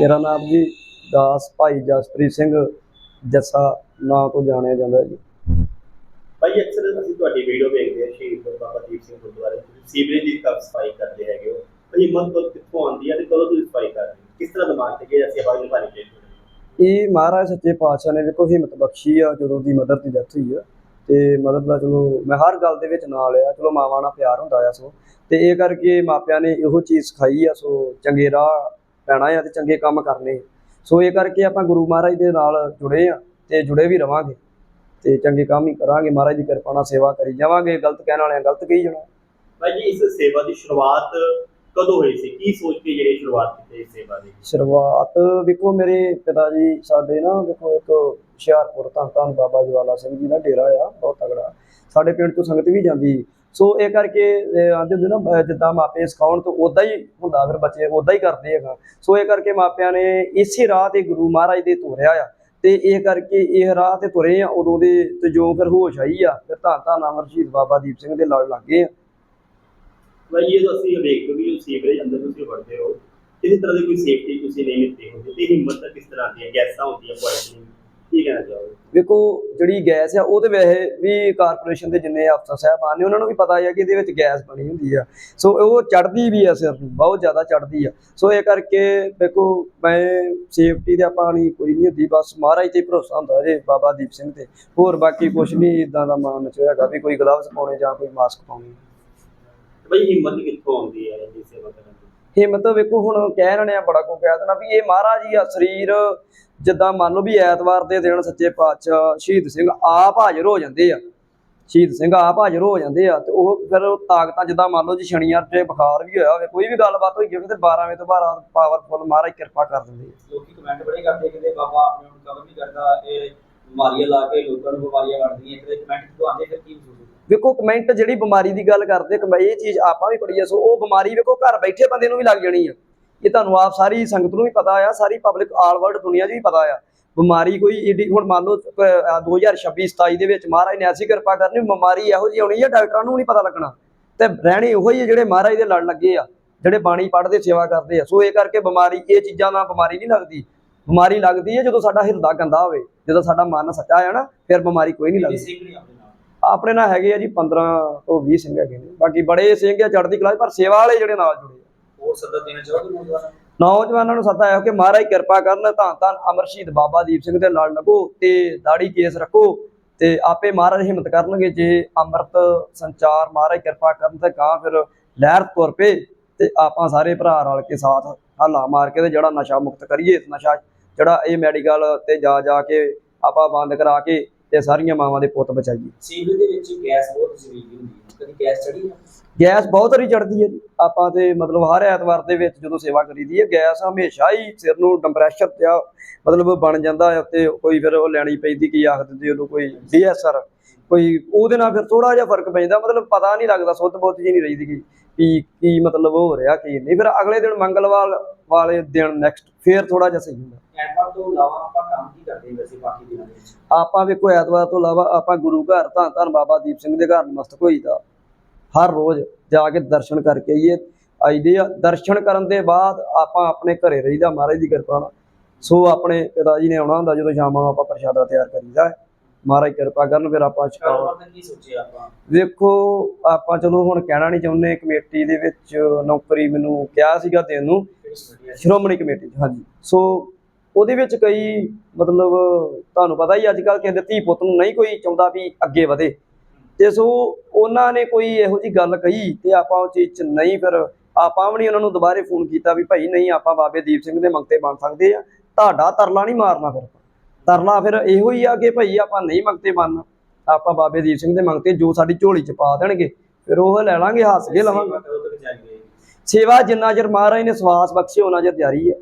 ਮੇਰਾ ਨਾਮ ਜੀ ਦਾਸ ਭਾਈ ਜਸਪ੍ਰੀਤ ਸਿੰਘ ਜੱਸਾ ਨਾਂ ਤੋਂ ਜਾਣਿਆ ਜਾਂਦਾ ਜੀ। ਭਾਈ ਅਕਸਰ ਅਸੀਂ ਤੁਹਾਡੀ ਵੀਡੀਓ ਵੇਖਦੇ ਹਾਂ ਸ਼ਹੀਦ ਬਾਬਾ ਦੀਪ ਸਿੰਘ ਗੁਰਦੁਆਰੇ ਤੁਸੀਂ ਸੀਵਰੇਜ ਦੀ ਕਬ ਸਫ਼ਾਈ ਕਰਦੇ ਹੈਗੇ ਹੋ। ਹਿੰਮਤ ਤੋਂ ਕਿੱਥੋਂ ਆਉਂਦੀ ਹੈ ਤੇ ਕਦੋਂ ਤੁਸੀਂ ਸਫ਼ਾਈ ਕਰਦੇ ਹੋ? ਕਿਸ ਤਰ੍ਹਾਂ ਦਿਮਾਗ ਤੇ ਕਿ ਅਸੀਂ ਸੇਵਾ ਨਿਭਾਣੀ ਚਾਹੀਦੀ ਇਹ ਮਹਾਰਾਜ ਸੱਚੇ ਪਾਤਸ਼ਾਹ ਨੇ ਵੇਖੋ ਹਿੰਮਤ ਬਖਸ਼ੀ ਆ ਜਦੋਂ ਦੀ ਮਦਰ ਦੀ ਡੈਥ ਹੋਈ ਆ। ਤੇ ਮਦਰ ਦਾ ਚਲੋ ਮੈਂ ਹਰ ਗੱਲ ਦੇ ਵਿੱਚ ਨਾਲ ਆ। ਚਲੋ ਮਾਵਾਂ ਨਾਲ ਪਿਆਰ ਹੁੰਦਾ ਆ ਸੋ। ਤੇ ਇਹ ਕਰਕੇ ਮਾਪਿਆਂ ਨੇ ਇਹੋ ਚੀਜ਼ ਸਿਖਾਈ ਆ ਸੋ ਚੰਗੇ ਰਾਹ ਪੈਣਾ ਆ ਤੇ ਚੰਗੇ ਕੰਮ ਕਰਨੇ ਸੋ ਇਹ ਕਰਕੇ ਆਪਾਂ ਗੁਰੂ ਮਹਾਰਾਜ ਦੇ ਨਾਲ ਜੁੜੇ ਆ ਤੇ ਜੁੜੇ ਵੀ ਰਵਾਂਗੇ ਤੇ ਚੰਗੇ ਕੰਮ ਹੀ ਕਰਾਂਗੇ। ਮਹਾਰਾਜ ਦੀ ਕਿਰਪਾ ਨਾਲ ਸੇਵਾ ਕਰੀ ਜਾਵਾਂਗੇ। ਗਲਤ ਕਹਿਣ ਵਾਲਿਆਂ ਗਲਤ ਕਹੀ ਜਾਣਾ। ਭਾਈ ਜੀ ਇਸ ਸੇਵਾ ਦੀ ਸ਼ੁਰੂਆਤ ਕਦੋਂ ਹੋਈ ਸੀ? ਕੀ ਸੋਚ ਕੇ ਜਿਹੜੀ ਸ਼ੁਰੂਆਤ ਕੀਤੀ ਇਸ ਸੇਵਾ ਦੀ? ਸ਼ੁਰੂਆਤ ਵੇਖੋ ਮੇਰੇ ਪਿਤਾ ਜੀ ਸਾਡੇ ਨਾ ਵੇਖੋ ਇੱਕ ਹੁਸ਼ਿਆਰਪੁਰ ਧੰਨ ਧੰਨ ਬਾਬਾ ਜਵਾਲਾ ਸਿੰਘ ਜੀ ਦਾ ਡੇਰਾ ਆ ਬਹੁਤ ਤਗੜਾ ਸਾਡੇ ਪਿੰਡ ਤੋਂ ਸੰਗਤ ਵੀ ਜਾਂਦੀ। ਸੋ ਇਹ ਕਰਕੇ ਆਂਦੇ ਹੁੰਦੇ ਨਾ ਜਿੱਦਾਂ ਮਾਪੇ ਸਿਖਾਉਣ ਤੋਂ ਉਦਾਂ ਹੀ ਹੁੰਦਾ ਫਿਰ ਬੱਚੇ ਉਦਾਂ ਹੀ ਕਰਦੇ ਹੈਗਾ। ਸੋ ਇਹ ਕਰਕੇ ਮਾਪਿਆਂ ਨੇ ਇਸੇ ਰਾਹ ਤੇ ਗੁਰੂ ਮਹਾਰਾਜ ਦੇ ਤੋਰਿਆ ਆ। ਤੇ ਇਹ ਕਰਕੇ ਇਹ ਰਾਹ ਤੇ ਤੁਰੇ ਆ, ਉਦੋਂ ਦੇ ਤੇ ਜੋ ਫਿਰ ਹੋਸ਼ ਆਈ ਆ, ਫਿਰ ਧੰਨ ਧੰਨ ਅਮਰ ਸ਼ਹੀਦ ਬਾਬਾ ਦੀਪ ਸਿੰਘ ਦੇ ਲੜ ਲੱਗੇ ਆ। ਭਾਈ, ਇਹ ਤਾਂ ਵੇਖਦੇ ਵੀ ਸੀਵਰੇਜ ਅੰਦਰ ਤੁਸੀਂ ਵੜਦੇ ਹੋ, ਕਿਸੇ ਤਰ੍ਹਾਂ ਦੀ ਕੋਈ ਸੇਫਟੀ ਤੁਸੀਂ ਨਹੀਂ ਲਿੱਤੀ ਹੁੰਦੀ? ਤੇ ਹਿੰਮਤ ਕਿਸ ਤਰ੍ਹਾਂ ਆਉਂਦੀ ਹੈ ਗੈਸਾਂ ਹੁੰਦੀਆਂ ਕੁਆਲਿਟੀ ਕੀ ਕਹਿਣਾ ਚਾਹੋਗੇ? ਵੇਖੋ, ਜਿਹੜੀ ਗੈਸ ਆ, ਉਹ ਤੇ ਵੈਸੇ ਵੀ ਕਾਰਪੋਰੇਸ਼ਨ ਦੇ ਜਿੰਨੇ ਅਫਸਰ ਸਾਹਿਬਾਨ ਨੇ, ਉਹਨਾਂ ਨੂੰ ਵੀ ਪਤਾ ਹੈ ਕਿ ਇਹਦੇ ਵਿੱਚ ਗੈਸ ਬਣੀ ਹੁੰਦੀ ਆ। ਸੋ ਉਹ ਚੜਦੀ ਵੀ ਆ ਸਿਰ ਨੂੰ ਬਹੁਤ ਜ਼ਿਆਦਾ ਚੜਦੀ ਆ। ਸੋ ਇਹ ਕਰਕੇ ਵੇਖੋ, ਮੈਂ ਸੇਫਟੀ ਦਾ ਪਾਣੀ ਕੋਈ ਨਹੀਂ ਹੁੰਦੀ, ਬਸ ਮਹਾਰਾਜ ਤੇ ਭਰੋਸਾ ਹੁੰਦਾ ਜੇ, ਬਾਬਾ ਦੀਪ ਸਿੰਘ ਤੇ। ਹੋਰ ਬਾਕੀ ਕੁਝ ਨਹੀਂ ਇਦਾਂ ਦਾ ਮਨ ਚ ਹੈਗਾ ਵੀ ਕੋਈ ਗਲਵਸ ਪਾਉਣੇ ਜਾਂ ਕੋਈ ਮਾਸਕ ਪਾਉਣੇ। ਭਾਈ ਹਿੰਮਤ ਕਿੱਥੋਂ ਆਉਂਦੀ ਹੈ ਇਹ ਸੇਵਾ ਕਰਨ ਦੀ? ਹਿੰਮਤ ਵੇਖੋ ਹੁਣ ਕਹਿ ਰਹੇ ਆ ਬੜਾ ਕੋ ਕਹਿ ਦੇਣਾ ਵੀ ਇਹ ਮਹਾਰਾਜ ਹੀ ਆ, ਸਰੀਰ ਜਿੱਦਾਂ ਮੰਨ ਲਓ ਵੀ ਐਤਵਾਰ ਦੇ ਦਿਨ ਸੱਚੇ ਪਾਤਸ਼ਾਹ ਸ਼ਹੀਦ ਸਿੰਘ ਆਪ ਹਾਜ਼ਰ ਹੋ ਜਾਂਦੇ ਆ, ਸ਼ਹੀਦ ਸਿੰਘ ਆਪ ਹਾਜ਼ਰ ਹੋ ਜਾਂਦੇ ਆ ਤੇ ਉਹ ਫਿਰ ਤਾਕਤਾਂ ਜਿੱਦਾਂ ਮੰਨ ਲਓ ਜੀ ਸ਼ਨੀਵਾਰ ਤੇ ਬੁਖਾਰ ਵੀ ਹੋਇਆ ਹੋਵੇ, ਕੋਈ ਵੀ ਗੱਲਬਾਤ ਹੋਈ ਹੋਵੇ ਤੇ 12 ਵਜੇ ਤੋਂ ਬਾਅਦ ਪਾਵਰਫੁਲ ਮਹਾਰਾਜ ਕਿਰਪਾ ਕਰ ਦਿੰਦੇ ਆ। ਲੋਕੀ ਕਮੈਂਟ ਬੜੇ ਕਰਦੇ ਕਹਿੰਦੇ ਬਾਬਾ ਆਪਣੇ ਨੂੰ ਕਵਰ ਨਹੀਂ ਕਰਦਾ, ਇਹ ਬਿਮਾਰੀਆਂ ਲਾ ਕੇ ਲੋਕਾਂ ਨੂੰ ਬਿਮਾਰੀਆਂ ਵੜਦੀਆਂ ਇੱਕ ਦੇ ਕਮੈਂਟ ਤੋਂ ਆਉਂਦੇ ਫਿਰ ਕੀ ਮਹਿਸੂਸ ਹੁੰਦਾ ਵੇਖੋ ਕਮੈਂਟ ਜਿਹੜੀ ਬਿਮਾਰੀ ਦੀ ਗੱਲ ਕਰਦੇ ਕਿ ਇਹ ਚੀਜ਼ ਆਪਾਂ ਵੀ ਪੜੀ ਆ, ਸੋ ਉਹ ਬਿਮਾਰੀ ਵੇਖੋ, ਘਰ ਬੈਠੇ ਬੰਦੇ ਨੂੰ ਵੀ ਲੱਗ ਜਾਣੀ ਆ। ਇਹ ਤੁਹਾਨੂੰ ਆਪ ਸਾਰੀ ਸੰਗਤ ਨੂੰ ਵੀ ਪਤਾ ਆ, ਸਾਰੀ ਪਬਲਿਕ ਆਲ ਵਰਲਡ ਦੁਨੀਆ 'ਚ ਵੀ ਪਤਾ ਆ। ਬਿਮਾਰੀ ਕੋਈ ਏਡੀ, ਹੁਣ ਮੰਨ ਲਓ 2026 27 ਦੇ ਵਿੱਚ ਮਹਾਰਾਜ ਨੇ ਐਸੀ ਕਿਰਪਾ ਕਰਨੀ, ਬਿਮਾਰੀ ਇਹੋ ਜਿਹੀ ਆਉਣੀ ਆ, ਡਾਕਟਰਾਂ ਨੂੰ ਨਹੀਂ ਪਤਾ ਲੱਗਣਾ। ਤੇ ਰਹਿਣੇ ਉਹੋ ਹੀ ਆ ਜਿਹੜੇ ਮਹਾਰਾਜ ਦੇ ਲੜ ਲੱਗੇ ਆ, ਜਿਹੜੇ ਬਾਣੀ ਪੜ੍ਹਦੇ, ਸੇਵਾ ਕਰਦੇ ਆ। ਸੋ ਇਹ ਕਰਕੇ ਬਿਮਾਰੀ, ਇਹ ਚੀਜ਼ਾਂ ਨਾਲ ਬਿਮਾਰੀ ਨਹੀਂ ਲੱਗਦੀ। ਬਿਮਾਰੀ ਲੱਗਦੀ ਹੈ ਜਦੋਂ ਸਾਡਾ ਹਿਰਦਾ ਗੰਦਾ ਹੋਵੇ, ਜਦੋਂ ਸਾਡਾ ਮਨ ਸੱਚਾ ਹੈ ਨਾ, ਫਿਰ ਬਿਮਾਰੀ ਕੋਈ ਨਹੀਂ ਲੱਗਦੀ। ਆਪਣੇ ਨਾਲ ਨਾਲ ਹੈਗੇ ਆ ਜੀ 15 ਤੋਂ 20 ਸਿੰਘ ਹੈਗੇ ਨੇ। ਬਾਕੀ ਬੜੇ ਸਿੰਘ ਆ ਚੜ੍ਹਦੀ ਕਲਾ 'ਚ, ਪਰ ਸੇਵਾ ਵਾਲੇ ਜਿਹੜੇ ਨਾਲ ਜੁੜੇ ਆ। ਹੋਰ ਸੱਦਾ ਦੇਣਾ ਚਾਹੋਗੇ ਨੌਜਵਾਨਾਂ ਨੂੰ? ਨੌਜਵਾਨਾਂ ਨੂੰ ਸੱਦਾ ਹੈ ਕਿ ਮਹਾਰਾਜ ਕਿਰਪਾ ਕਰਨ ਧੰਨ ਧੰਨ ਅਮਰ ਸ਼ਹੀਦ ਬਾਬਾ ਦੀਪ ਸਿੰਘ ਦੇ ਲੜ ਲੱਗੋ ਤੇ ਦਾੜੀ ਕੇਸ ਰੱਖੋ ਤੇ ਆਪੇ ਮਹਾਰਾਜ ਹਿੰਮਤ ਕਰਨਗੇ ਜੇ ਅੰਮ੍ਰਿਤ ਸੰਚਾਰ ਮਹਾਰਾਜ ਕਿਰਪਾ ਕਰਨ ਤੇ ਕਾਂ ਫਿਰ ਲਹਿਰ ਤੁਰ ਪਏ ਤੇ ਆਪਾਂ ਸਾਰੇ ਭਰਾ ਰਲ ਕੇ ਸਾਥ ਹੱਲਾ ਮਾਰ ਕੇ ਤੇ ਜਿਹੜਾ ਨਸ਼ਾ ਮੁਕਤ ਕਰੀਏ ਨਸ਼ਾ ਜਿਹੜਾ ਇਹ ਮੈਡੀਕਲ ਤੇ ਜਾ ਜਾ ਕੇ ਆਪਾਂ ਬੰਦ ਕਰਾ ਕੇ ਤੇ ਸਾਰੀਆਂ ਮਾਵਾਂ ਦੇ ਪੁੱਤ ਬਚਾਈਏ ਸੀਵਰੇਜ ਦੇ ਵਿੱਚ ਗੈਸ ਬਹੁਤ ਜ਼ਰੂਰੀ ਹੁੰਦੀ ਹੈ। ਕਦੀ ਗੈਸ ਚੜੀ ਨਾ ਗੈਸ ਬਹੁਤ ਵਾਰੀ ਚੜਦੀ ਹੈ ਜੀ। ਆਪਾਂ ਤੇ ਮਤਲਬ ਹਰ ਐਤਵਾਰ ਦੇ ਵਿੱਚ ਜਦੋਂ ਸੇਵਾ ਕਰੀਦੀ ਹੈ ਗੈਸ ਹਮੇਸ਼ਾ ਹੀ ਸਿਰ ਨੂੰ ਟੈਂਪਰੇਚਰ ਤੇ ਆ ਮਤਲਬ ਬਣ ਜਾਂਦਾ ਹੈ ਤੇ ਕੋਈ ਫਿਰ ਉਹ ਲੈਣੀ ਪੈਂਦੀ ਕੀ ਆਖ ਦਿੰਦੇ ਉਹਨੂੰ ਕੋਈ ਡੀਐਸਆਰ ਕੋਈ ਉਹਦੇ ਨਾਲ ਫਿਰ ਥੋੜਾ ਜਿਹਾ ਫ਼ਰਕ ਪੈਂਦਾ ਮਤਲਬ ਪਤਾ ਨਹੀਂ ਲੱਗਦਾ ਸੁੱਧ ਬੁੱਧ ਜੀ ਨਹੀਂ ਰਹਿੰਦੀ ਕੀ ਕੀ ਮਤਲਬ ਹੋ ਰਿਹਾ ਕੀ ਨਹੀਂ। ਫਿਰ ਅਗਲੇ ਦਿਨ ਮੰਗਲਵਾਰ ਵਾਲੇ ਦਿਨ ਨੈਕਸਟ ਫੇਰ ਥੋੜਾ ਜਿਹਾ ਸਹੀ ਹੁੰਦਾ। ਐਤਵਾਰ ਤੋਂ ਇਲਾਵਾ ਆਪਾਂ ਕੰਮ ਕੀ ਕਰਦੇ ਹਾਂ ਵੈਸੇ ਬਾਕੀ ਦਿਨਾਂ ਦੇ ਵਿੱਚ। ਆਪਾਂ ਵੇਖੋ ਐਤਵਾਰ ਤੋਂ ਇਲਾਵਾ ਆਪਾਂ ਗੁਰੂ ਘਰ ਧੰਨ ਧੰਨ ਬਾਬਾ ਦੀਪ ਸਿੰਘ ਦੇ ਘਰ ਨਮਸਤਕ ਹੋਈਦਾ। ਹਰ ਰੋਜ਼ ਜਾ ਕੇ ਦਰਸ਼ਨ ਕਰਕੇ ਆਈਏ। ਆਈਦੇ ਆ ਦਰਸ਼ਨ ਕਰਨ ਦੇ ਬਾਅਦ ਆਪਾਂ ਆਪਣੇ ਘਰੇ ਰਹੀਦਾ ਮਹਾਰਾਜ ਦੀ ਕਿਰਪਾ ਨਾਲ। ਸੋ ਆਪਣੇ ਪਿਤਾ ਜੀ ਨੇ ਆਉਣਾ ਹੁੰਦਾ ਜਦੋਂ ਸ਼ਾਮਾਂ ਨੂੰ ਆਪਾਂ ਪ੍ਰਸ਼ਾਦਾ ਤਿਆਰ ਕਰੀਦਾ। ਮਹਾਰਾਜ ਕਿਰਪਾ ਕਰਨ ਫਿਰ ਆਪਾਂ ਛਕਾਓ ਕਾਰੋਬਾਰ ਦਾ ਕੀ ਸੋਚਿਆ ਆਪਾਂ? ਚਲੋ ਹੁਣ ਕਹਿਣਾ ਨਹੀਂ ਚਾਹੁੰਦੇ ਕਮੇਟੀ ਦੇ ਵਿੱਚ ਨੌਕਰੀ ਮੈਨੂੰ ਕਿਹਾ ਸੀਗਾ ਦੇਣ ਨੂੰ। ਕਿਹੜੀ ਸਟੱਡੀ ਹੈ ਸ਼੍ਰੋਮਣੀ ਕਮੇਟੀ ਹਾਂਜੀ। ਸੋ ਉਹਦੇ ਵਿੱਚ ਕਈ ਮਤਲਬ ਤੁਹਾਨੂੰ ਪਤਾ ਹੀ ਅੱਜ ਕੱਲ ਕਿਸੇ ਦੇ ਧੀ ਪੁੱਤ ਨੂੰ ਨਹੀਂ ਕੋਈ ਚਾਹੁੰਦਾ ਵੀ ਅੱਗੇ ਵਧੇ। ਤੇ ਸੋ ਉਹਨਾਂ ਨੇ ਕੋਈ ਇਹੋ ਜੀ ਗੱਲ ਕਹੀ ਤੇ ਆਪਾਂ ਉਹ ਚੀਜ਼ 'ਚ ਨਹੀਂ ਫਿਰ ਆਪਾਂ ਵੀ ਨਹੀਂ ਉਹਨਾਂ ਨੂੰ ਦੁਬਾਰੇ ਫੋਨ ਕੀਤਾ ਵੀ ਭਾਈ ਨਹੀਂ ਆਪਾਂ ਬਾਬੇ ਦੀਪ ਸਿੰਘ ਦੇ ਮੰਗਤੇ ਬਣ ਸਕਦੇ ਆ। ਤੁਹਾਡਾ ਤਰਲਾ ਨਹੀਂ ਮਾਰਨਾ ਫਿਰ। ਤਰਲਾ ਫਿਰ ਇਹੋ ਹੀ ਆ ਕਿ ਭਾਈ ਆਪਾਂ ਨਹੀਂ ਮੰਗਤੇ ਬਣਨਾ ਆਪਾਂ ਬਾਬੇ ਦੀਪ ਸਿੰਘ ਦੇ ਮੰਗਤੇ ਜੋ ਸਾਡੀ ਝੋਲੀ 'ਚ ਪਾ ਦੇਣਗੇ। ਫਿਰ ਉਹ ਲੈ ਲਾਂਗੇ ਹੱਸ ਕੇ ਲਵਾਂਗੇ। ਸੇਵਾ ਜਿੰਨਾ ਚਿਰ ਮਹਾਰਾਜ ਨੇ ਸਵਾਸ ਬਖਸ਼ੇ ਉਹਨਾਂ ਚਿਰ ਜਾਰੀ ਹੈ